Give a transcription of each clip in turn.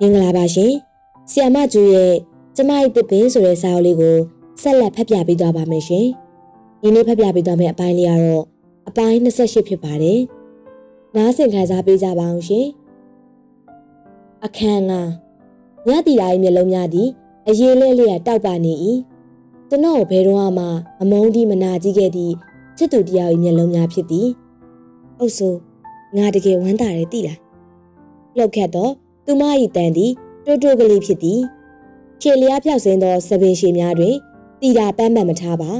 မင်္ဂလာပါရှင်ဆီယမကျူရဲ့ကျမ၏တစ်ပင်ဆိုတဲ့စာအုပ်လေးကိုဆက်လက်ဖတ်ပြပေးသွားပါမယ်ရှင်ဒီနေ့ဖတ်ပြပေးသွားမယ့်အပိုင်းလေးကတော့အပိုင်း28ဖြစ်ပါတယ်နားဆင်ခံစားပေးကြပါအောင်ရှင်အခန်းကညတီလာရဲ့မျက်လုံးများသည်အရေးလဲလျက်တောက်ပါနေ၏ကျွန်တော်ဘယ်တော့မှအမုန်းဒီမနာကြီးခဲ့သည့်ချစ်သူတယောက်၏မျက်လုံးများဖြစ်သည်အုပ်ဆိုငါတကယ်ဝမ်းသာတယ်တိလားလှုပ်ခတ်တော့ သူမ၏တန်သည်တိုးတိုးကလေးဖြစ်သည်ခြေလျားပြောက်စင်းသောစပင်ရှည်များတွင်တီတာပန်းပန်မထားပါ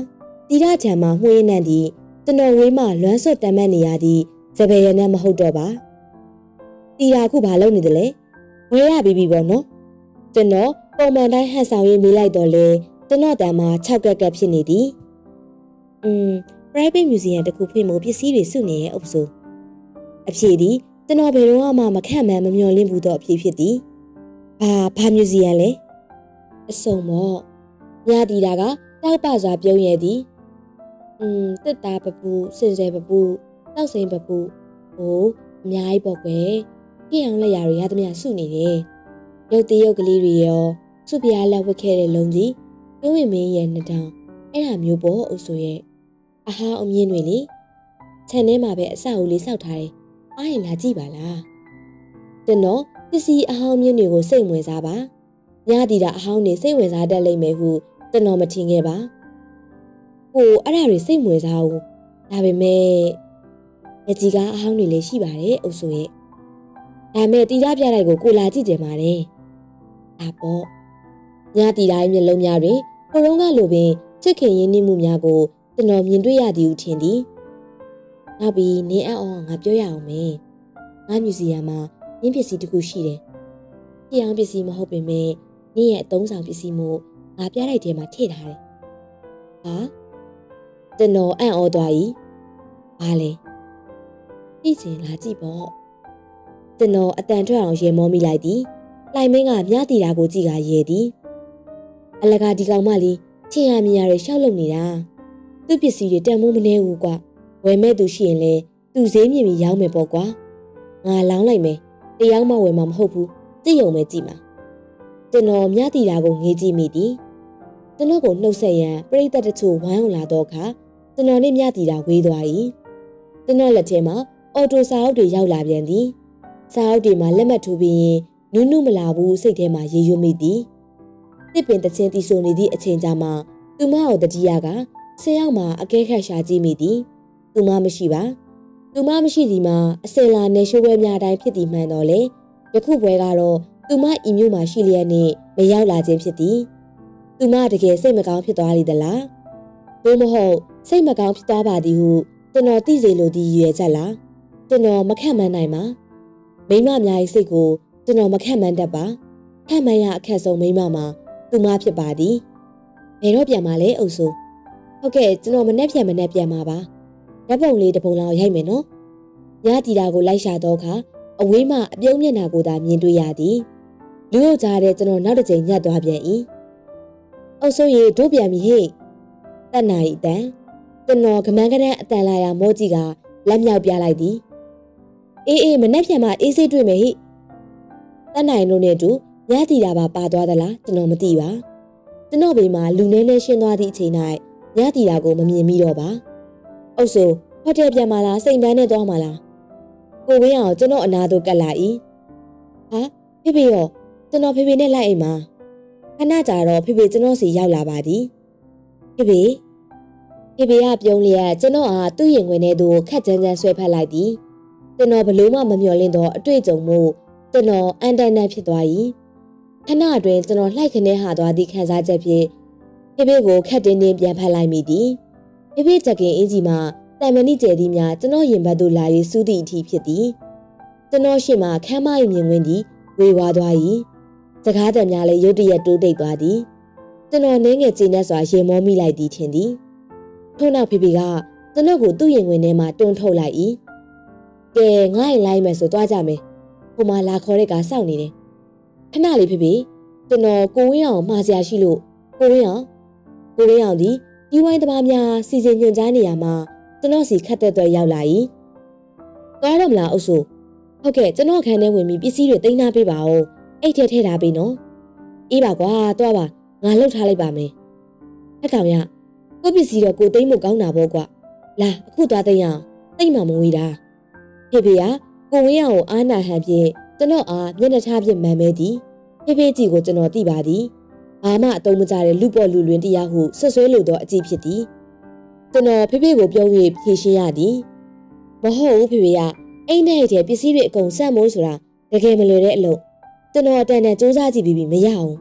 တီတာချံမှာမှွေးနှံ့သည်ကျွန်တော်ဝေးမှလွမ်းဆွတ်တမ်းမတ်နေရသည့်စပယ်ရနမဟုတ်တော့ပါတီတာခုဘာလုပ်နေသလဲဝဲရပြီးပြီပေါ့နော်ကျွန်တော်ပုံမှန်တိုင်းဟန်ဆောင်ရေးမေးလိုက်တော့လေကျွန်တော်တန်မှာ6ကက်ကက်ဖြစ်နေသည်อืม private museum တခုဖွင့်ဖို့ပစ္စည်းတွေစုနေရဲ့အုပ်စုအဖြေသည် ကျွန်တော်ဘယ်တော့မှမခန့်မှန်းမမျှော်လင့်ဘူးတော့အဖြေဖြစ်သည်ဘာဘာ museum လဲအစုံမော့ညတီတာကတောက်ပစွာပြုံးရသည်อืมတစ်တာပပူစင်စဲပပူတောက်စိန်ပပူဟိုအများကြီးပေါ့ကွယ်ကြည့်အောင်လက်ရာတွေရသမျှစုနေတယ်ရုပ်တရုပ်ကလေးတွေရောစုပြားလက်ဝတ်ခဲ့တဲ့လုံကြီးတွင်းဝင်မင်းရဲ့နှစ်တောင်အဲ့ဒါမျိုးပေါ့အုပ်စုရဲ့အဟာအမြင့်တွေလေခြံထဲမှာပဲအဆောက်အဦလေးစောက်ထားတယ် အားရင်လာကြည့်ပါလားကျွန်တော်ပစ္စည်းအဟောင်းမြင့်တွေကိုစိတ်ဝင်စားပါညတီတာအဟောင်းတွေစိတ်ဝင်စားတတ်လိမ့်မယ်ဟုကျွန်တော်မထင်ခဲ့ပါဟိုအဲ့ဒါတွေစိတ်ဝင်စားဘူးဒါပေမဲ့အကြီးကအဟောင်းတွေလည်းရှိပါတယ်အုပ်စုရဲ့ဒါမဲ့တီတာပြလိုက်ကိုကိုလာကြည့်ကြပါတယ်ဒါပေါ့ညတီတာရဲ့မျက်လုံးများတွင်ဟိုတုန်းကလိုပင်ချစ်ခင်ရင်းနှီးမှုများကိုကျွန်တော်မြင်တွေ့ရသည်ဟုထင်သည် နောက်ပြီးနင်းအောင်ငါပြောရအောင်မယ်ငါမြူဇီယံမှာနင်းပစ္စည်းတစ်ခုရှိတယ်။ပြအောင်ပစ္စည်းမဟုတ်ပေမဲ့နင်းရဲ့အသုံးဆောင်ပစ္စည်းမို့ငါပြလိုက်တဲ့မှာထည့်ထားတယ်။ဟာကျွန်တော်အံ့ဩသွား၏။ဘာလဲ။ကြည့်ချင်လာကြည့်ပေါ့။ကျွန်တော်အတန်ထွက်အောင်ရေမောမိလိုက်သည်။လိုင်မင်းကမြားတီတာကိုကြည့်ကရဲသည်။အလကားဒီကောင်မလေးချင်းရမြင်ရတဲ့ရှောက်လုံနေတာ။သူ့ပစ္စည်းတွေတန်မိုးမနေဘူးကွာ။ ဝယ်မဲ့သူရှိရင်လေသူဈေးမြင်ပြီးရောင်းမယ်ပေါ့ကွာ။ငါလောင်းလိုက်မယ်။တရားမှဝယ်မှာမဟုတ်ဘူး။ကြည့်ရုံပဲကြည့်မှာ။ကျွန်တော်မြတီတာကိုငေးကြည့်မိသည်။ကျွန်တော်ကိုနှုတ်ဆက်ရန်ပြိသက်တချို့ဝိုင်းအောင်လာတော့အခါကျွန်တော်နဲ့မြတီတာဝေးသွား၏။ကျွန်တော်လက်ထဲမှာအော်တိုစာအုပ်တွေရောက်လာပြန်သည်။စာအုပ်တွေမှာလက်မှတ်ထိုးပြီးရင်နုနုမလာဘူးစိတ်ထဲမှာရေရွမိသည်။တစ်ပင်တချင်းတီဆိုနေသည့်အချိန်ကြာမှသူမကိုတတိယကဆင်းရောက်မှအကဲခတ်ရှာကြည့်မိသည်။ သူမမရှိပါ။သူမမရှိသည်မှာအစင်လာနေရှိုးပွဲများတိုင်းဖြစ်သည်မှန်တော့လေယခုပွဲကတော့သူမအီမျိုးမှာရှိလျက်နဲ့မရောက်လာခြင်းဖြစ်သည်သူမတကယ်စိတ်မကောင်းဖြစ်သွားလိမ့်သလားသို့မဟုတ်စိတ်မကောင်းဖြစ်သွားပါသည်ဟုကျွန်တော်သိစေလိုသည့်ရည်ရွယ်ချက်လားကျွန်တော်မခန့်မှန်းနိုင်ပါမိမများ၏စိတ်ကိုကျွန်တော်မခန့်မှန်းတတ်ပါခန့်မှန်းရအခက်ဆုံးမိမမှာသူမဖြစ်ပါသည်ဘယ်တော့ပြန်มาလဲအုပ်စိုးဟုတ်ကဲ့ကျွန်တော်မနေ့ပြန်မနေ့ပြန်มาပါ ဓာတ်ပုံလေးတစ်ပုံလောက်ရိုက်မယ်နော်ညတီတာကိုလိုက်ရှာတော့ခါအဝေးမှအပြုံးမျက်နှာကိုသာမြင်တွေ့ရသည်လူတို့ကြားတဲ့ကျွန်တော်နောက်တစ်ချိန်ညက်သွားပြန်၏အုပ်စိုးရီတို့ပြန်ပြီဟေ့တတ်နိုင်အတန်ကျွန်တော်ကမန်းကနန်းအတန်လာရမောကြီးကလက်မြောက်ပြလိုက်သည်အေးအေးမနေ့ပြန်မှအေးစိတ်တွေ့မယ်ဟိတတ်နိုင်လို့နဲ့တူညတီတာပါပါသွားသလားကျွန်တော်မသိပါကျွန်တော်ဘေးမှာလူနေနေရှင်းသွားသည့်အချိန်၌ညတီတာကိုမမြင်မိတော့ပါ ။အုပ်ဆိုဟိုတယ်ပြန်မလားစိန်ပန်းနဲ့သွားမလား။ကိုဝင်းအောင်ကျွန်တော်အနာတို့ကတ်လာ၏။ဟာဖေဖေရောကျွန်တော်ဖေဖေနဲ့လိုက်အိမ်မှာ။ခဏကြာတော့ဖေဖေကျွန်တော်စီရောက်လာပါသည်။ဖေဖေဖေဖေကပြုံးလျက်ကျွန်တော်အားသူ့ရင်ခွင်ထဲသို့ခက်ကြမ်းကြမ်းဆွဲဖက်လိုက်သည်။ကျွန်တော်ဘလို့မှမမျှော်လင့်တော့အတွေ့အကြုံမို့ကျွန်တော်အန်တန်တန်ဖြစ်သွား၏။ခဏအတွင်းကျွန်တော်လှိုက်ခနဲဟာသွားသည့်ခံစားချက်ဖြင့်ဖေဖေကိုခက်တင်းတင်းပြန်ဖက်လိုက်မိသည်။ ဖေဖေချက်ကင်အင်းကြီးမှာတန်မဏိကျယ်သည်များကျွန်တော်ရင်ဘတ်သို့လာ၍စူးသည့်အထိဖြစ်သည်ကျွန်တော်ရှေ့မှခမ်းမ၏မြင်ကွင်းသည်ဝေဝါးသွား၏စကားတံများလည်းရုတ်တရက်တိုးတိတ်သွားသည်ကျွန်တော်နင်းငယ်ကျင်းနဲ့စွာရေမောမိလိုက်သည်ထင်သည်ထို့နောက်ဖေဖေကကျွန်တော်ကိုသူ့ရင်ခွင်ထဲမှတွန်းထုတ်လိုက်၏ကဲငါ့ရင်လိုက်မယ်ဆိုသွားကြမယ်ဟိုမှာလာခေါ်တဲ့ကစောင့်နေတယ်ခဏလေးဖေဖေကျွန်တော်ကိုဝင်းအောင်မှားစရာရှိလို့ကိုဝင်းအောင်ကိုဝင်းအောင်ဒီ ဒီဝိုင်းသမားများစီစဉ်ညွှန်ကြားနေရမှာကျွန်တော်စီခတ်တဲ့အတွက်ရောက်လာ၏သွားတော့မလားအုပ်စုဟုတ်ကဲ့ကျွန်တော်ခန်းထဲဝင်ပြီးပစ္စည်းတွေတင်ထားပေးပါဦးအိတ်ထဲထည့်ထားပြီနော်အေးပါကွာသွားပါငါလှုပ်ထားလိုက်ပါမယ်ဟဲ့ကောင်ရကိုယ့်ပစ္စည်းတော့ကိုသိမ့်မကောင်းတာပေါ့ကွာလာအခုသွားသိမ့်ရအောင်သိမ့်မှမဝေးတာဖေဖေကကိုဝင်းရကိုအားနာဟန်ဖြင့်ကျွန်တော်အားမျက်နှာထားဖြင့်မှန်မဲသည်ဖေဖေကြီးကိုကျွန်တော်သိပါသည် ဘာမှအတုံးမကြတဲ့လူပေါ်လူလွင်တရားဟုဆွဆွဲလိုသောအကြည့်ဖြစ်သည်ကျွန်တော်ဖေဖေကိုပြုံး၍ဖြေရှင်းရသည်မဟုတ်ဘူးဖေဖေကအိမ်ထဲထဲပစ္စည်းတွေအကုန်စက်မိုးဆိုတာတကယ်မလွယ်တဲ့အလုပ်ကျွန်တော်အတန်တန်စူးစမ်းကြည့်ပြီးပြီမရအောင်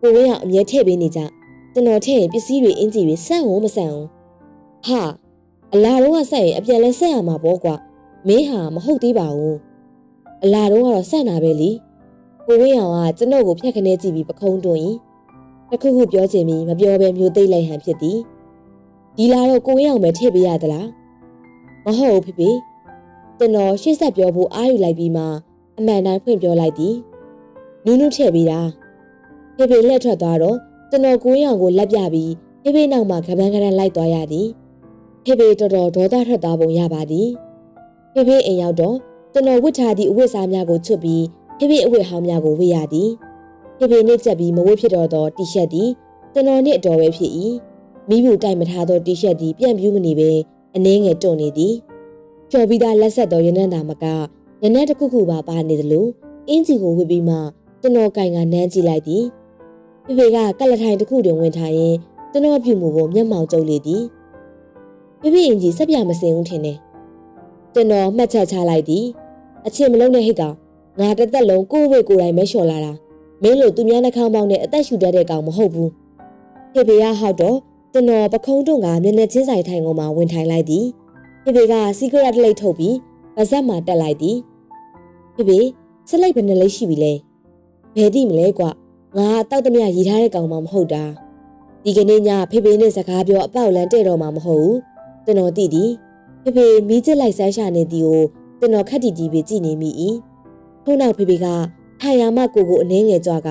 ကိုဝင်းကအမြဲထည့်ပေးနေကြကျွန်တော်ထည့်ရင်ပစ္စည်းတွေအင်ဂျီတွေစက်ဟောမစက်အောင်ဟာအလာတော့ကဆက်ရင်အပြန်လဲဆက်ရမှာပေါ့ကွာမင်းဟာမဟုတ်သေးပါဘူးအလာတော့ကတော့ဆက်နာပဲလीကိုဝင်းအောင်ကကျွန်တော်ကိုဖြတ်ခနဲကြည့်ပြီးပခုံးတွင် တစ်ခုခုပြောချင်ပြီးမပြောဘဲမျိုးသိမ့်လိုက်ဟန်ဖြစ်သည်ဒီလာတော့ကိုဝင်းအောင်ပဲထည့်ပေးရသလားမဟုတ်ဘူးဖေဖေကျွန်တော်ရှေ့ဆက်ပြောဖို့အားယူလိုက်ပြီးမှအမှန်တိုင်းဖွင့်ပြောလိုက်သည်နူးနူးထည့်ပေးတာဖေဖေလက်ထွက်သွားတော့ကျွန်တော်ကိုဝင်းအောင်ကိုလက်ပြပြီးဖေဖေနောက်မှာကပန်းကရန်လိုက်သွားရသည်ဖေဖေတော်တော်ဒေါသထွက်သွားပုံရပါသည်ဖေဖေအိမ်ရောက်တော့ကျွန်တော်ဝတ်ထားသည့်အဝတ်စားများကိုချွတ်ပြီးဖေဖေအဝတ်ဟောင်းများကိုဝတ်ရသည် ဖေဖေနှိမ့်ချက်ပြီးမဝတ်ဖြစ်တော့သောတီရှပ်သည်ကျွန်တော်နှင့်အတော်ပဲဖြစ်၏မိမှုတိုက်မထားသောတီရှပ်သည်ပြန့်ပြူးမနေပဲအနှင်းငယ်တွန့်နေသည်ကျော်ပြီးသားလက်ဆက်သောရနံ့တာမကရနံ့တစ်ခုခုပါပါနေသလိုအင်းကြီးကိုဝတ်ပြီးမှကျွန်တော်ကင်ကနမ်းကြည့်လိုက်သည်ဖေဖေကကက်လက်ထိုင်တစ်ခုတွင်ဝင်ထားရင်ကျွန်တော်ပြုမှုကိုမျက်မှောင်ကျုပ်လေသည်ဖေဖေအင်ကြီးစက်ပြမစင်ဦးထင်တယ်ကျွန်တော်မှတ်ချက်ချလိုက်သည်အချင်းမလုံးနဲ့ဟိတ်ကောင်ငါတစ်သက်လုံးကိုယ့်ဝိတ်ကိုယ်တိုင်မဲလျှော်လာတာ မင်းလိုသူများနှာခေါင်းပေါင်းနဲ့အသက်ရှူတတ်တဲ့ကောင်မဟုတ်ဘူးဖေဖေကဟောက်တော့ကျွန်တော်ပခုံးတွန်းကမျက်နှာချင်းဆိုင်ထိုင်ကုန်မှာဝင်ထိုင်လိုက်သည်ဖေဖေကစီကရက်လိတ်ထုတ်ပြီးပါဇက်မှာတက်လိုက်သည်ဖေဖေစလိုက်ဘယ်နှလိတ်ရှိပြီလဲဘယ်သိမလဲကွငါတောက်တမရရည်ထားတဲ့ကောင်မှမဟုတ်တာဒီကနေ့ညဖေဖေနဲ့စကားပြောအပေါက်လန်းတဲ့တော့မှမဟုတ်ဘူးကျွန်တော်သိသည်ဖေဖေမီးကျစ်လိုက်ဆန်းရှာနေသည်ကိုကျွန်တော်ခက်တီတီပဲကြည်နေမိ၏ထို့နောက်ဖေဖေက ထိုင်ရမကိုကိုအနှင်းငယ်ကြွားက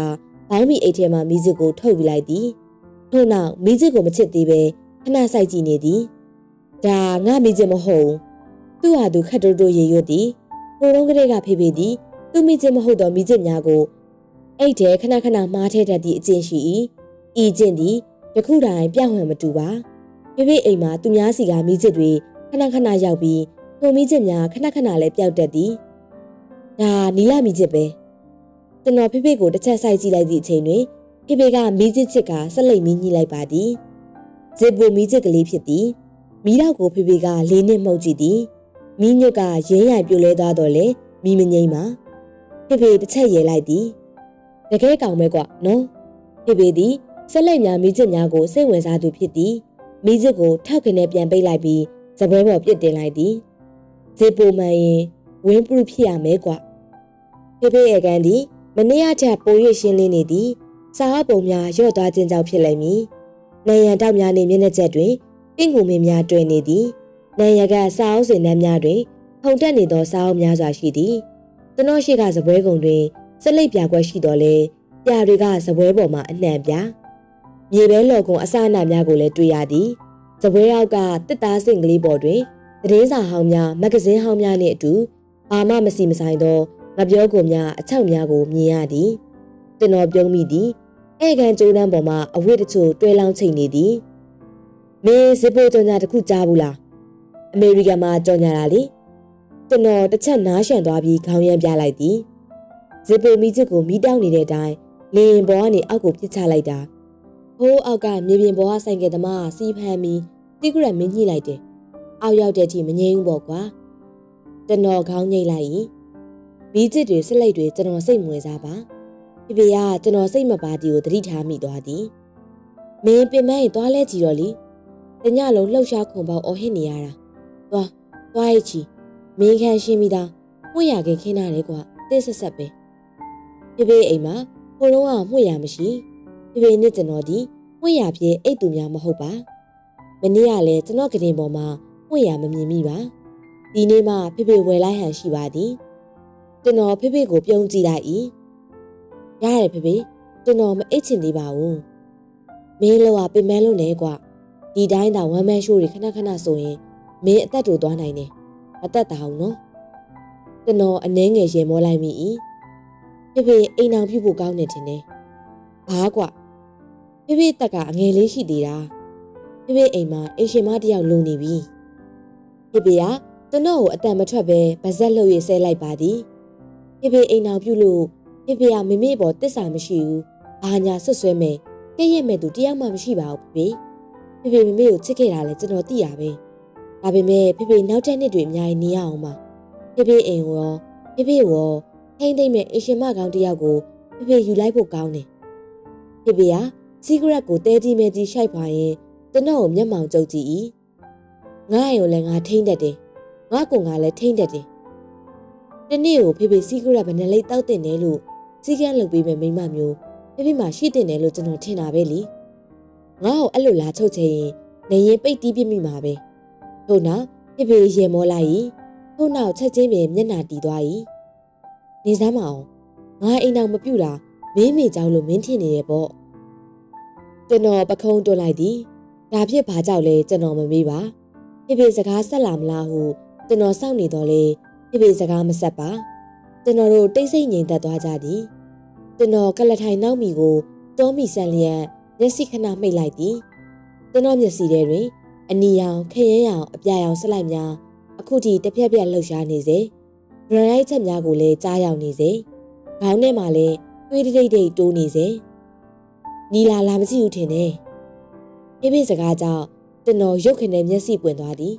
ဘောင်းမီအိတ်ထဲမှာမီးစစ်ကိုထုတ်ပြလိုက်သည်ထို့နောက်မီးစစ်ကိုမချစ်သေးပဲခဏဆိုင်ကြည့်နေသည်ဒါငါမီးစစ်မဟုတ်သူ့ဟာသူခက်တိုးတိုးရေရွတ်သည်ဟိုတုန်းကလေးကဖေဖေသည်သူ့မီးစစ်မဟုတ်တော့မီးစစ်များကိုအိတ်ထဲခဏခဏမှားထဲတတ်သည့်အကျင့်ရှိ၏ဤကျင့်သည်တခုတိုင်းပြောင်းဟန်မတူပါဖေဖေအိမ်မှာသူများစီကမီးစစ်တွေခဏခဏရောက်ပြီးထိုမီးစစ်များခဏခဏလည်းပျောက်တတ်သည်ဒါနီလာမီးစစ်ပဲ ကျွန်တော်ဖေဖေကိုတစ်ချက်ဆိုင်ကြည့်လိုက်သည့်အချိန်တွင်ဖေဖေကမီးစစ်ချစ်ကဆက်လက်မီးညှိလိုက်ပါသည်ဇစ်ဘူမီးချစ်ကလေးဖြစ်သည်မီးတော့ကိုဖေဖေကလေးနှစ်မှုတ်ကြည့်သည်မီးညွတ်ကရင်းရိုင်ပြိုလဲသွားတော့လေမီးမငိမ့်ပါဖေဖေတစ်ချက်ရဲလိုက်သည်တကယ်ကောင်းမဲကွာနော်ဖေဖေသည်ဆက်လက်များမီးချစ်များကိုစိတ်ဝင်စားသူဖြစ်သည်မီးချစ်ကိုထောက်ခနဲ့ပြန်ပိတ်လိုက်ပြီးစပွဲပေါ်ပြစ်တင်လိုက်သည်ဇစ်ဘူမှန်ရင်ဝင်းပရုဖြစ်ရမဲကွာဖေဖေရဲ့ကန်သည် မနေ့ကချက်ပို၍ရှင်းလင်းနေသည်စားအပုံများရော့သွားခြင်းကြောင့်ဖြစ်လိမ့်မည်။နိုင်ရန်တောက်များနေမျက်နှာချက်တွင်ပင့်ကူမင်းများတွေ့နေသည်။နိုင်ရကစားအုပ်စင်နှမ်းများတွင်ဖုန်တက်နေသောစားအုပ်များစွာရှိသည်။ကျွန်တော်ရှိကစပွဲကုံတွင်စလိပ်ပြာကွက်ရှိတော်လဲပြာတွေကစပွဲပေါ်မှာအနှံ့ပြ။မြေပဲလော်ကုံအစအနများကိုလည်းတွေ့ရသည်။စပွဲအောက်ကတစ်သားစင်ကလေးပေါ်တွင်သတင်းစာဟောင်းများမဂ္ဂဇင်းဟောင်းများနှင့်အတူဘာမှမစီမဆိုင်သော ငပြောကိုများအချောက်များကိုမြင်ရသည်ကျွန်တော်ပြုံးမိသည်ဧကန်ကျိုးတန်းပေါ်မှာအဝတ်တချို့တွဲလောင်းချိန်နေသည်မင်းစစ်ဖို့ကြောင်ညာတစ်ခုကြားဘူးလားအမေရိကန်မှာကြောင်ညာတာလေကျွန်တော်တစ်ချက်နားရှံသွားပြီးခေါင်းရမ်းပြလိုက်သည်ဇစ်ပိုမီချစ်ကိုမိတောင်းနေတဲ့အတိုင်းလင်းပေါ်ကနေအောက်ကိုပြစ်ချလိုက်တာဟိုးအောက်ကမြေပြင်ပေါ်ကဆိုင်ကယ်သမားစီးဖမ်းပြီးတိကရက်မင်းညှိလိုက်တယ်အောက်ရောက်တဲ့အထိမငြိမ်းဘူးပေါ့ကွာကျွန်တော်ခေါင်းညိတ်လိုက် ရင်ဘီးကျစ်တွေစလိတ်တွေကျွန်တော်စိတ်မဝင်စားပါဖေဖေကကျွန်တော်စိတ်မပါတီကိုသတိထားမိသွားသည်မင်းပင်မရင်သွားလဲကြည့်တော့လीတညလုံးလှုပ်ရှားခုန်ပေါအော်ဟစ်နေရတာသွားသွားရချီမင်းခန့်ရှင်းမိသားမှုရခင်ခင်းတာလေကွာတိဆက်ဆက်ပဲဖေဖေအိမ်မှာဟိုတော့ကမှုရမရှိဖေဖေနဲ့ကျွန်တော်ဒီမှုရဖြစ်အိတ်သူများမဟုတ်ပါမနေ့ကလည်းကျွန်တော်ကတင်ပေါ်မှာမှုရမမြင်မိပါဒီနေ့မှဖေဖေဝယ်လိုက်ဟန်ရှိပါသည် ကျွန်တော်ဖေဖေကိုပြုံးကြည့်လိုက်၏ရတယ်ဖေဖေကျွန်တော်မအိတ်ချင်သေးပါဘူးမင်းလောကပင်မလို့နေကွာဒီတိုင်းသာဝမ်းမန်းရှိုးတွေခဏခဏဆိုရင်မင်းအသက်တူသွားနိုင်တယ်မသက်တာအောင်နော်ကျွန်တော်အနှဲငယ်ရင်မောလိုက်မိ၏ဖေဖေအိမ်အောင်ပြုတ်ဖို့ကောင်းနေတယ်နဲ့ဘာကွာဖေဖေတက်ကအငယ်လေးရှိသေးတာဖေဖေအိမ်မှာအိမ်ရှင်မတစ်ယောက်လုံနေပြီဖေဖေကကျွန်တော်ကိုအတန်မထွက်ပဲဗဇက်လှုပ်ရဆဲလိုက်ပါသည် ဖေဖေအိမ်အောင်ပြုတ်လို့ဖေဖေကမမေပေါ်တစ္ဆာမရှိဘူးဘာညာဆွတ်ဆွဲမယ်ကဲ့ရဲ့မဲ့သူတရားမှမရှိပါဘူးဖေဖေဖေဖေမမေကိုချစ်ခဲ့တာလဲကျွန်တော်သိရပဲဒါပေမဲ့ဖေဖေနောက်တဲ့နှစ်တွေအများကြီးနေရအောင်ပါဖေဖေအိမ်ရောဖေဖေရောထိမ့်သိမ့်မဲ့အရှင်မကောင်တယောက်ကိုဖေဖေယူလိုက်ဖို့ကောင်းတယ်ဖေဖေကစီဂရက်ကိုတဲတီမဲတီရှိုက်ပါရင်ကျွန်တော်ကိုမျက်မှောင်ကြုတ်ကြည့်၏ငါ့အိမ်ကိုလည်းငါထိမ့်တတ်တယ်ငါ့ကိုငါလည်းထိမ့်တတ်တယ် တနေ့ကိုဖေဖေစီဂရက်ဘယ်နှလိတောက်တင်တယ်လို့စီကန်းလုပ်ပေးမဲ့မိမမျိုးဖေဖေမှရှိတင်တယ်လို့ကျွန်တော်ထင်တာပဲလीငါ့ကိုအဲ့လိုလာချုပ်ချင်ရင်နေရင်ပိတ်တီးပြမိမှာပဲထို့နောက်ဖေဖေရေမောလိုက်၏ထို့နောက်ချက်ချင်းပင်မျက်နှာတီသွား၏နေစမ်းမအောင်ငါအိမ်အောင်မပြူတာမင်းမေကြောင်လို့မင်းထင်နေတယ်ပေါ့ကျွန်တော်ပခုံးတွတ်လိုက်သည်ဒါဖြစ်ဘာကြောက်လဲကျွန်တော်မမေးပါဖေဖေစကားဆက်လာမလားဟုကျွန်တော်စောင့်နေတော့လေ ဖေဖေစကားမဆက်ပါကျွန်တော်တို့တိတ်ဆိတ်ငြိမ်သက်သွားကြသည်ကျွန်တော်ကလထိုင်နောက်မီကိုတောမီဆန်လျက်မျက်စိခဏမှိတ်လိုက်သည်ကျွန်တော်မျက်စိထဲတွင် အနီရောင်ခရဲရောင်အပြာရောင်ဆက်လိုက်များအခုထိတစ်ပြက်ပြက်လှုပ်ရှားနေစေဒရန်ရိုက်ချက်များကိုလည်းကြားရောက်နေစေခေါင်းထဲမှာလည်းတွေးတိတ်တိတ်တိုးနေစေနီလာလာမကြည့်ဘူးထင်တယ်ဖေဖေစကားကြောင့်ကျွန်တော်ရုတ်ခနဲ့မျက်စိပွင့်သွားသည်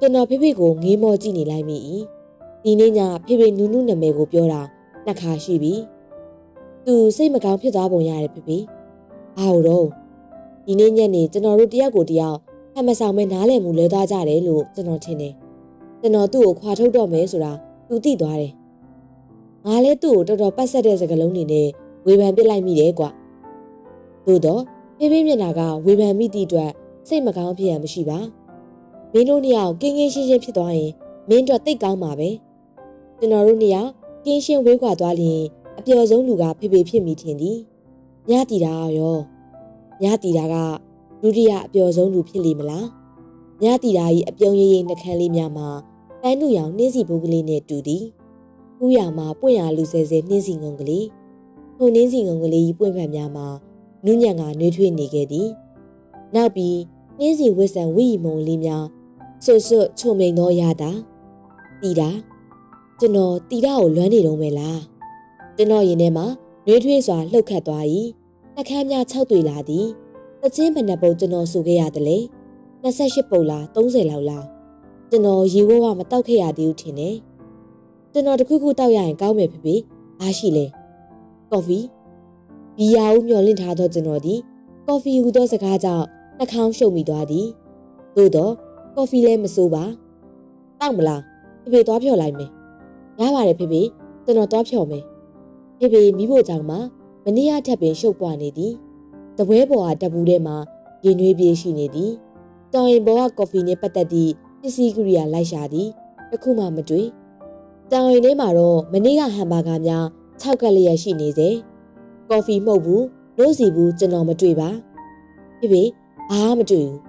ကျွန်တော်ဖေဖေကိုငေးမောကြည့်နေလိုက်မိ၏ဒီနေ့ညဖေဖေနူးနူးနာမည်ကိုပြောတာနှစ်ခါရှိပြီသူစိတ်မကောင်းဖြစ်သွားပုံရတယ်ဖေဖေဘာလို့တော့ဒီနေ့ညနေကျွန်တော်တို့တယောက်ကိုတယောက်ဖတ်မဆောင်မဲနားလည်မှုလဲသွားကြတယ်လို့ကျွန်တော်ထင်တယ်ကျွန်တော်သူ့ကိုခွာထုတ်တော့မယ်ဆိုတာသူသိသွားတယ်ငါလည်းသူ့ကိုတော်တော်ပတ်ဆက်တဲ့စကားလုံးတွေနဲ့ဝေဖန်ပစ်လိုက်မိတယ်ကွာသို့တော့ဖေဖေမျက်နှာကဝေဖန်မိသည့်အတွက်စိတ်မကောင်းဖြစ်ရမရှိပါ မင်းတို့နှစ်ယောက်ကင်းကင်းရှင်းရှင်းဖြစ်သွားရင်မင်းတို့သိတ်ကောင်းပါပဲကျွန်တော်တို့နှစ်ယောက်ကင်းရှင်းဝေးကွာသွားရင်အပျော်ဆုံးလူကဖေဖေဖြစ်မိထင်သည်ညတီတာရောညတီတာကဒုတိယအပျော်ဆုံးလူဖြစ်လိမ့်မလားညတီတာကြီးအပြုံးရည်ရည်နှကန်းလေးများမှာပန်းနုရောင်နှင်းစီဘုတ်ကလေးနဲ့တူသည်။ဥရမှာပွင့်ရလူဆဲဆဲနှင်းစီငုံကလေးထိုနှင်းစီငုံကလေးပွင့်ဖက်များမှာနုညံ့ကနှွေးထွေးနေခဲ့သည်။နောက်ပြီးနှင်းစီဝစ်ဆန်ဝီမုံလေးများ ဆွတ်ဆွတ်ချုံမိန်သောရတာတီတာကျွန်တော်တီတာကိုလွမ်းနေတော့မယ်လားကျွန်တော်ရင်ထဲမှာနှွေးထွေးစွာလှုပ်ခတ်သွား၏နှကန်းများ၆တွေ့လာသည်တချင်းမနက်ပုံကျွန်တော်ဆိုခဲ့ရတယ်လေ28ပုံလား30လောက်လားကျွန်တော်ရေဝဲဝမတောက်ခဲ့ရသေးဘူးထင်တယ်ကျွန်တော်တခုခုတောက်ရရင်ကောင်းမယ်ဖေဖေအားရှိလဲကော်ဖီဘီယာဦးမျောလင့်ထားသောကျွန်တော်သည်ကော်ဖီဟူသောစကားကြောင့်နှာခေါင်းရှုပ်မိသွားသည်သို့တော့ ကော်ဖီလည်းမစိုးပါတောက်မလားဖေဖေသွားဖြော်လိုက်မယ်ရပါတယ်ဖေဖေကျွန်တော်သွားဖြော်မယ်ဖေဖေမိဖို့ကြောင့်မှမနေ့ကထပ်ပင်ရှုပ်ပွားနေသည်တပွဲပေါ်ကတပူထဲမှာရင်နွေးပြေးရှိနေသည်တောင်ရင်ပေါ်ကကော်ဖီနဲ့ပတ်သက်သည့်ပစ္စည်းကိရိယာလိုက်ရှာသည်တခုမှမတွေ့တောင်ရင်ထဲမှာတော့မနေ့ကဟမ်ဘာဂါများ6ကက်လျက်ရှိနေစေကော်ဖီမှုတ်ဘူးလို့စီဘူးကျွန်တော်မတွေ့ပါဖေဖေဘာမှမတွေ့ဘူး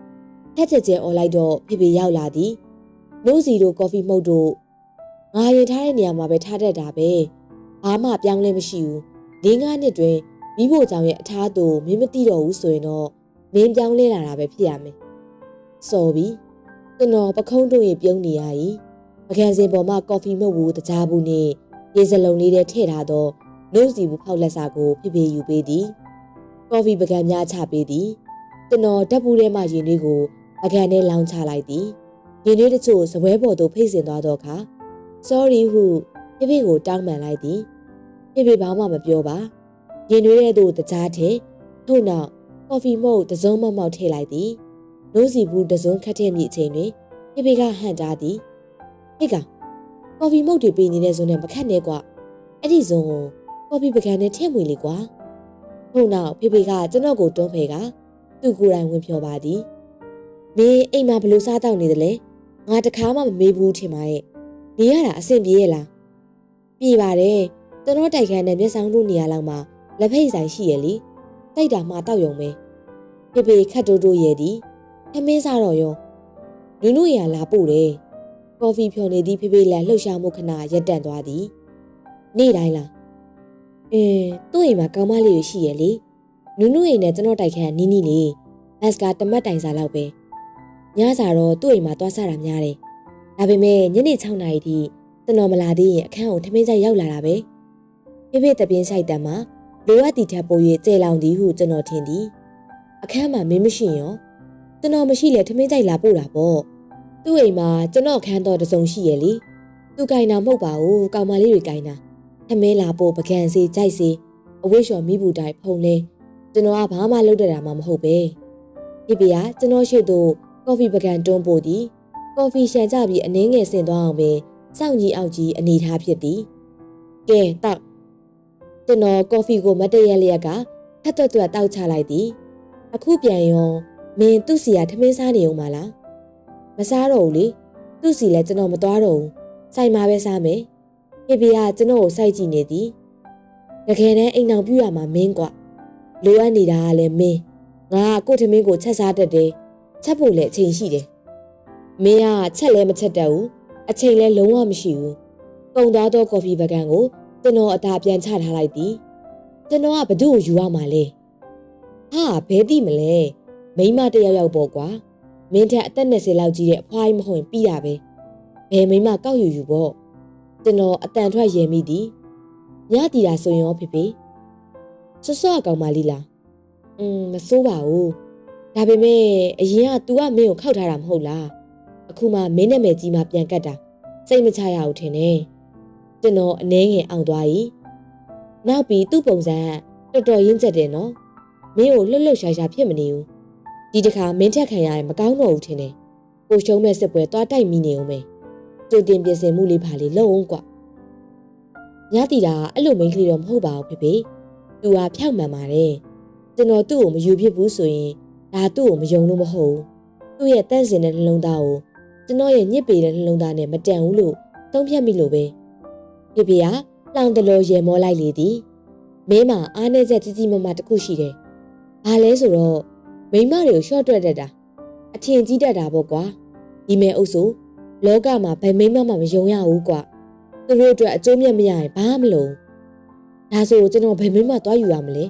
ထက်ချက်ကျဲអော်လိုက်တော့ဖေဖေရောက်လာသည်လို့စီတို့ကော်ဖီမှုတ်တို့ငါရင်ထားတဲ့နေရာမှာပဲထားတတ်တာပဲဘာမှပြောင်းလဲမရှိဘူး၄၅နှစ်တွင်မိဖို့ကြောင့်ရဲ့အထားသူမင်းမသိတော့ဘူးဆိုရင်တော့မင်းပြောင်းလဲလာတာပဲဖြစ်ရမယ်စော်ပြီးကျွန်တော်ပခုံးတို့ရင်ပြုံးနေရ၏ပကံစင်ပေါ်မှာကော်ဖီမုတ်ဘူးတကြားဘူးနဲ့ရေစလုံးလေးထဲထည့်ထားသောနှုတ်စီဘူးဖောက်လက်စာကိုဖိဖိယူပေးသည်ကော်ဖီပကံများချပေးသည်ကျွန်တော်ဓာတ်ဘူးထဲမှရင်လေးကို ပကံနဲ့လောင်းချလိုက်သည်ရင်လေးတချို့စပွဲပေါ်သို့ဖိတ်ဆင်သွားတော့အခါ sorry ဟုဖိဖိကိုတောင်းပန်လိုက်သည်ဖိဖိဘာမှမပြောပါရင်တွေးတဲ့သို့တကြားထဲထို့နောက်ကော်ဖီမုတ်တစုံမမောက်ထည့်လိုက်သည်နိုးစီဘူးတစုံခတ်တဲ့မြအချိန်တွင်ဖေဖေကဟန်တာသည်ဟေ့ကောင်ကော်ဖီမုတ်တွေပေးနေတဲ့ဇုံနဲ့မခတ်နဲ့ကွာအဲ့ဒီဇုံကိုကော်ဖီပကံနဲ့ထည့်ဝင်လေကွာထို့နောက်ဖေဖေကကျွန်တော်ကိုတွန်းဖယ်ကသူ့ကိုယ်တိုင်ဝင်ဖြောပါသည် မင်းအိမ်မှာဘလို့စားတောက်နေတယ်လဲငါတခါမှမမေးဘူးထင်ပါရဲ့နေရတာအဆင်ပြေရဲ့လားပြေပါတယ်ကျွန်တော်တိုက်ခန်းနဲ့မျက်စောင်းတို့နေရာလောက်မှာလက်ဖိတ်ဆိုင်ရှိရဲ့လေတိုက်တာမှတောက်ယုံပဲဖေဖေခတ်တိုးတိုးရဲ့သည်ထမင်းစားတော့ရောနုနုရလာပို့တယ်ကော်ဖီဖြော်နေသည့်ဖေဖေလက်လှုပ်ရှားမှုခဏရပ်တန့်သွားသည်နေ့တိုင်းလားအင်းသူ့အိမ်မှာကောင်းမလေးတွေရှိရဲ့လေနုနုအိမ်နဲ့ကျွန်တော်တိုက်ခန်းနီးနီးလေးဘတ်စကတမတ်တိုင်စာလောက်ပဲ ညစာတော့သူ့အိမ်မှာသွားစားတာများတယ်ဒါပေမဲ့ညနေ6နာရီထိကျွန်တော်မလာသေးရင်အခန်းကိုထမင်းကြိုက်ရောက်လာတာပဲဖေဖေတပြင်းဆိုင်တန်မှာလိုအပ်သည့်ထက်ပို၍ကျေလောင်သည်ဟုကျွန်တော်ထင်သည်အခန်းမှာမင်းမရှိရောကျွန်တော်မရှိလေထမင်းကြိုက်လာပို့တာပေါ့သူ့အိမ်မှာကျွန်တော်အခန်းတော်တစ်စုံရှိရဲ့လေသူကင်တာမဟုတ်ပါဘူးကောင်မလေးတွေကင်တာထမဲလာဖို့ပကံစီကြိုက်စီအဝိရှော်မိဘူးတိုင်းဖုံလဲကျွန်တော်ကဘာမှလုပ်တတ်တာမှမဟုတ်ပဲဖေဖေကကျွန်တော်ရှိသူ ကော်ဖီပကံတွန်းပို့သည်ကော်ဖီရှန်ကြပြီးအနှင်းငယ်ဆင်သွားအောင်ပင်စောင့်ကြီးအောက်ကြီးအနေထားဖြစ်သည်ကဲတောက်ကျွန်တော်ကော်ဖီကိုမတည့်ရလျက်ကထက်တွတ်တွတ်တောက်ချလိုက်သည်အခုပြန်ရောမင်းသူ့စီကထမင်းစားနေုံမလားမစားတော့ဘူးလေသူ့စီလည်းကျွန်တော်မသွားတော့ဘူးစိုက်မှာပဲစားမယ်ဖေဖေကကျွန်တော်ကိုစိုက်ကြည့်နေသည်တကယ်တမ်းအိမ်အောင်ပြူရမှာမင်းကွာလိုအပ်နေတာကလည်းမင်းငါကကိုထမင်းကိုချက်စားတတ်တယ် ချက်ဖို့လည်းအချိန်ရှိတယ်မင်းကချက်လည်းမချက်တတ်ဘူးအချိန်လည်းလုံးဝမရှိဘူးကုံသွားသောကော်ဖီပကံကိုကျွန်တော်အသာပြန်ချထားလိုက်သည်ကျွန်တော်ကဘသူ့ကိုယူရမှာလဲဟာဘဲတိမလဲမိန်းမတစ်ယောက်ယောက်ပေါ့ကွာမင်းထက်အသက်20လောက်ကြီးတဲ့အဖွားကြီးမဟုတ်ရင်ပြီးတာပဲဘယ်မိန်းမကောက်ယူယူပေါ့ကျွန်တော်အတန်ထွက်ရဲမိသည်ညတီတာဆိုရင်ရောဖေဖေဆွဆွအကောင်မလေးလားอืมမစိုးပါဘူး ဒါပေမဲ့အရင်က तू ကမင်းကိုခောက်ထားတာမဟုတ်လားအခုမှမင်းနဲ့မယ်ကြီးမှပြန်ကတ်တာစိတ်မချရဘူးထင်တယ်ကျွန်တော်အနှဲငယ်အောင်သွား၏နောက်ပြီးသူ့ပုံစံကတော်တော်ရင်းကျက်တယ်နော်မင်းကိုလှုပ်လှုပ်ရှားရှားဖြစ်မနေဘူးဒီတစ်ခါမင်းထက်ခံရရင်မကောင်းတော့ဘူးထင်တယ်ကိုရှုံးမဲ့စစ်ပွဲသွားတိုက်မိနေအောင်မယ်ကြိုတင်ပြင်ဆင်မှုလေးပါလေလုံအောင်ကွာညတီတာအဲ့လိုမိန်းကလေးတော့မဟုတ်ပါဘူးဖေဖေသူဟာဖြောက်မှန်ပါတယ်ကျွန်တော်သူ့ကိုမယူဖြစ်ဘူးဆိုရင် ဒါသူ့ကိုမယုံလို့မဟုတ်ဘူးသူ့ရဲ့တန့်စင်တဲ့နှလုံးသားကိုကျွန်တော်ရဲ့ညစ်ပေတဲ့နှလုံးသားနဲ့မတန်ဘူးလို့သုံးဖြတ်မိလို့ပဲဖေဖေကလောင်တလို့ရေမောလိုက်လေသည်မင်းမအားနေချက်ကြီးကြီးမားမားတစ်ခုရှိတယ်ဘာလဲဆိုတော့မိန်းမတွေကိုရှော့တွက်တတ်တာအထင်ကြီးတတ်တာပေါ့ကွာဒီမဲ့အုပ်စုလောကမှာဘယ်မိမ့်မှမယုံရဘူးကွာသူတို့အတွက်အကျိုးမြတ်မရရင်ဘာမှမလုပ်ဒါဆိုကျွန်တော်ဘယ်မိမ့်မှသွားယူရမလဲ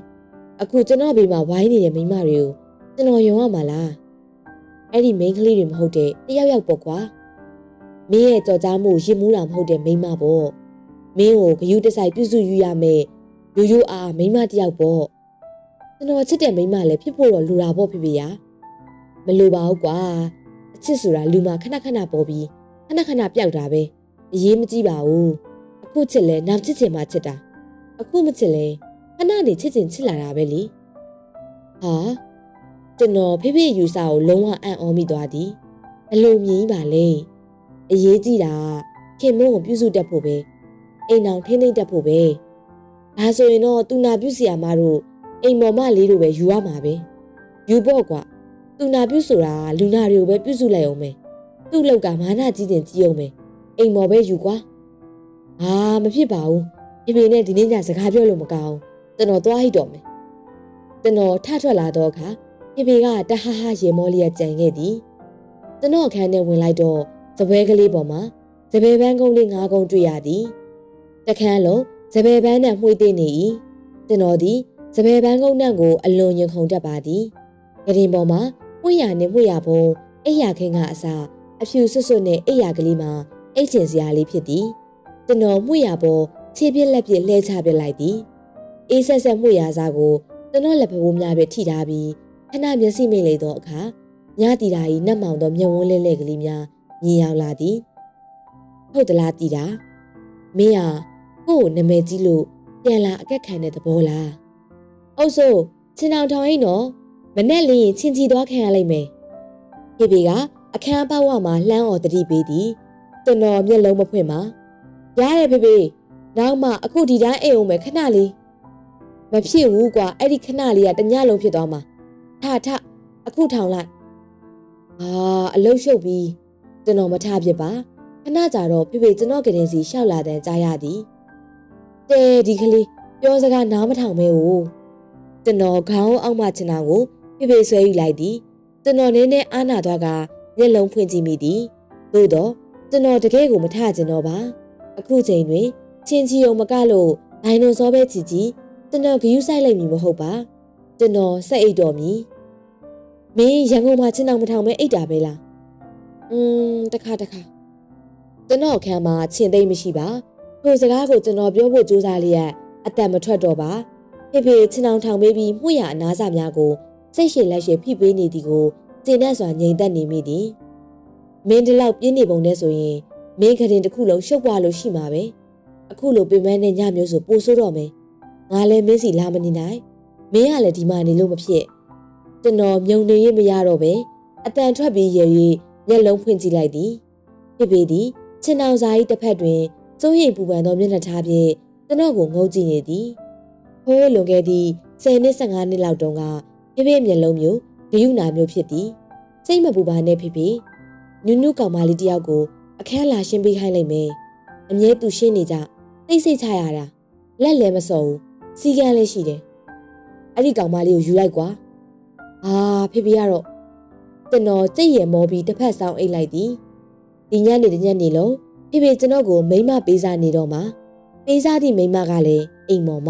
အခုကျွန်တော်ဘေးမှာဝိုင်းနေတဲ့မိန်းမတွေကို ကျွန်တော်ယုံရမှာလားအဲ့ဒီမိန်းကလေးတွေမဟုတ်တဲ့တယောက်ယောက်ပေါ့ကွာမင်းရဲ့ကြော်ကြားမှုရင်မူးတာမဟုတ်တဲ့မိန်းမပေါ့မင်းကိုဂယုတစိုက်ပြုစုယူရမယ်ရိုးရိုးအားမိန်းမတယောက်ပေါ့ကျွန်တော်ချစ်တဲ့မိန်းမလည်းဖြစ်ဖို့တော့လိုတာပေါ့ဖေဖေရမလိုပါဘူးကွာအချစ်ဆိုတာလူမှာခဏခဏပေါ်ပြီးခဏခဏပျောက်တာပဲအရေးမကြီးပါဘူးအခုချစ်လဲနောက်ချစ်ချင်မှချစ်တာအခုမချစ်လဲခဏနေချစ်ချင်ချစ်လာတာပဲလေဟာ ကျွန်တော်ဖေဖေယူစာကိုလုံးဝအံ့ဩမိသွားသည်ဘလို့မြင်ပါလဲအရေးကြီးတာခင်မုန်းကိုပြုစုတတ်ဖို့ပဲအိမ်အောင်ထိမ့်သိမ့်တတ်ဖို့ပဲဒါဆိုရင်တော့သူနာပြုစီယာမတို့အိမ်မော်မလေးတို့ပဲယူရမှာပဲယူဖို့ကွာသူနာပြုဆိုတာလူနာတွေကိုပဲပြုစုလိုက်အောင်မယ်သူ့လောက်ကမာနကြီးတင်ကြီးအောင်မယ်အိမ်မော်ပဲယူကွာဟာမဖြစ်ပါဘူးဖေဖေနဲ့ဒီနေ့ညစကားပြောလို့မကောင်းကျွန်တော်သွားဟိတ်တော့မယ်ကျွန်တော်ထထွက်လာတော့အခါ ဖေဖေကတဟဟရေမောလေးကြံခဲ့သည်ကျွန်တော်အခန်းထဲဝင်လိုက်တော့စပွဲကလေးပေါ်မှာစပယ်ပန်းကုန်းလေး၅ကုန်းတွေ့ရသည်တခန်းလုံးစပယ်ပန်းနဲ့မှွေသိနေ၏ကျွန်တော်သည်စပယ်ပန်းကုန်းနှံ့ကိုအလွန်ရင်ခုန်တတ်ပါသည်ကရင်ပေါ်မှာမှွေရနဲ့မှွေရပုံအိယာခင်းကအစားအဖြူဆွတ်ဆွတ်နဲ့အိယာကလေးမှာအိတ်ချင်စရာလေးဖြစ်သည်ကျွန်တော်မှွေရပေါ်ခြေပြက်လက်ပြက်လှဲချပြလိုက်သည်အေးဆက်ဆက်မှွေရစားကိုကျွန်တော်လက်ဖမိုးများပဲထိထားပြီး ခဏမျက်စိမိတ်လိုက်သောအခါညတီတာ၏နှက်မောင်သောမျက်ဝန်းလဲလဲကလေးများမြင်ရောက်လာသည်ဟုတ်သလားတီတာမင်းဟာကို့ကိုနမဲကြီးလို့ပြန်လာအကက်ခံတဲ့သဘောလားအုပ်စိုးချင်းအောင်ထောင်အိတ်နော်မနဲ့လင်းရင်ချင်းချီသွားခံရလိမ့်မယ်ဖေဖေကအခန်းပေါက်ဝမှာလှမ်းော်တတိပေးသည်ကျွန်တော်မျက်လုံးမဖွင့်ပါရတယ်ဖေဖေနောက်မှအခုဒီတိုင်းအိမ်အောင်မယ်ခဏလေးမဖြစ်ဘူးကွာအဲ့ဒီခဏလေးကတညလုံးဖြစ်သွားမှာ ထထအခုထောင်လိုက်အာအလုတ်ရှုပ်ပြီးကျွန်တော်မထဖြစ်ပါခဏကြာတော့ဖေဖေကျွန်တော်ကလေးစီရှောက်လာတဲ့ကြားရသည်တဲဒီကလေးပြောစကားနားမထောင်မဲဘူးကျွန်တော်ခေါင်းအောက်မှချင်တာကိုဖေဖေဆွဲယူလိုက်သည်ကျွန်တော်နည်းနည်းအားနာသွားကမျက်လုံးဖွင့်ကြည့်မိသည်သို့တော့ကျွန်တော်တကယ်ကိုမထကျင်တော့ပါအခုချိန်တွင်ချင်းချီုံမကလို့ဒိုင်နိုဆောပဲကြည်ကြည်ကျွန်တော်ဂယုဆိုင်လိုက်မည်မဟုတ်ပါ ကျွန်တော်စက်အိတ်တော်မီမင်းရန်ကုန်မှာချင်းအောင်မထောင်မဲအိတ်တာပဲလားอืมတခါတခါကျွန်တော်ခန်းမှာချင်းသိမ့်မရှိပါထိုစကားကိုကျွန်တော်ပြောဖို့ကြိုးစားလျက်အတန်မထွက်တော့ပါဖေဖေချင်းအောင်ထောင်ပေးပြီးမှုရအနားစာများကိုစိတ်ရှည်လက်ရှည်ဖိပေးနေသည်ကိုကျင့်တတ်စွာငြိမ်သက်နေမိသည်မင်းဒီလောက်ပြင်းနေပုံနဲ့ဆိုရင်မင်းခရင်တစ်ခုလုံးရှုပ်ပွားလို့ရှိမှာပဲအခုလိုပင်ပန်းတဲ့ညမျိုးဆိုပိုဆိုးတော့မယ်ငါလည်းမင်းစီလာမနေနိုင် မင်းကလည်းဒီမှာနေလို့မဖြစ်ကျွန်တော်မြုံနေရမရတော့ပဲအတန်ထွက်ပြီးရရမျက်လုံးဖွင့်ကြည့်လိုက်သည်ဖေဖေသည်ချင်းအောင်စာကြီးတစ်ဖက်တွင်စိုးရိမ်ပူပန်သောမျက်နှာထားဖြင့်ကျွန်တော်ကိုငုံကြည့်နေသည်ဟိုးလွန်ခဲ့သည့်10နှစ်15နှစ်လောက်တုန်းကဖေဖေမျက်လုံးမျိုးဂယုနာမျိုးဖြစ်သည်စိတ်မပူပါနဲ့ဖေဖေနုနုကောင်မလေးတယောက်ကိုအခန်းလာရှင်းပေးခိုင်းလိုက်မယ်အမြဲသူရှင်းနေကြသိစိတ်ချရတာလက်လည်းမစော်ဘူးစီကန်းလေးရှိတယ် အဲ့ဒီကောင်မလေးကိုယူလိုက်ကွာအာဖေဖေကတော့ကျွန်တော်ကြိတ်ရမောပြီးတစ်ဖက်ဆောင်အိတ်လိုက်သည်ဒီညနေတညနေလုံးဖေဖေကျွန်တော်ကိုမိမပေးစားနေတော့မှပေးစားသည့်မိမကလည်းအိမ်မော်မ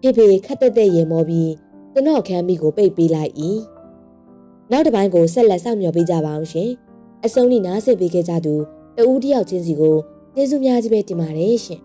ဖေဖေခက်တက်တဲ့ရေမောပြီးကျွန်တော်ခမ်းမိကိုပိတ်ပေးလိုက်၏နောက်တစ်ပိုင်းကိုဆက်လက်စောင့်မျှော်ပေးကြပါအောင်ရှင်အဆုံးထိနားဆင်ပေးခဲ့ကြသူတဦးတယောက်ချင်းစီကိုကျေးဇူးများကြီးပဲတင်ပါတယ်ရှင်